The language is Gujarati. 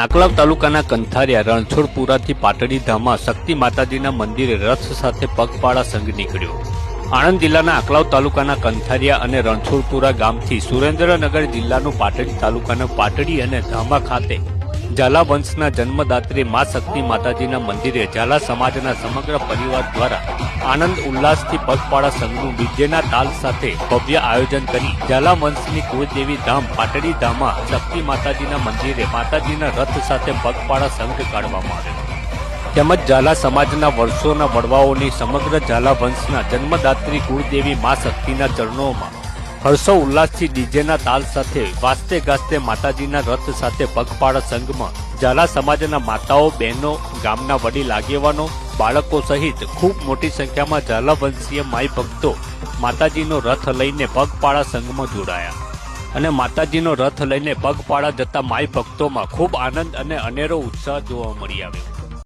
આંકલાવ તાલુકાના કંથારિયા રણછોડપુરાથી પાટડીધામમાં શક્તિ માતાજીના મંદિરે રથ સાથે પગપાળા સંઘ નીકળ્યો. આણંદ જિલ્લાના આંકલાવ તાલુકાના કંથારિયા અને રણછોડપુરા ગામથી સુરેન્દ્રનગર જિલ્લાનું પાટડી તાલુકાના પાટડી અને ધામા ખાતે ઝાલા વંશના જન્મદાત્રી મા શક્તિ માતાજીના મંદિરે ઝાલા સમાજના સમગ્ર પરિવાર દ્વારા આનંદ ઉલ્લાસથી પગપાળા સંઘનું ડીજેના તાલ સાથે ભવ્ય આયોજન કરી ઝાલા વંશની કુળદેવી ધામ પાટડી ધામમાં શક્તિ માતાજીના મંદિરે માતાજીના રથ સાથે પગપાળા સંઘ કાઢવામાં આવ્યો તેમજ ઝાલા સમાજના વર્ષોના વડવાઓની સમગ્ર ઝાલા વંશના જન્મદાત્રી કુળદેવી મા શક્તિના ચરણોમાં હર્ષો ઉલ્લાસથી ડીજેના તાલ સાથે વાસ્તે ગાસ્તે માતાજીના રથ સાથે પગપાળા સંઘમાં ઝાલા સમાજના માતાઓ, બહેનો, ગામના વડીલ, આગેવાનો, બાળકો સહિત ખૂબ મોટી સંખ્યામાં જાલાવંશીય માઈ ભક્તો માતાજીનો રથ લઈને પગપાળા સંઘમાં જોડાયા. અને માતાજીનો રથ લઈને પગપાળા જતા માઈ ભક્તોમાં ખૂબ આનંદ અને અનેરો ઉત્સાહ જોવા મળી આવ્યો.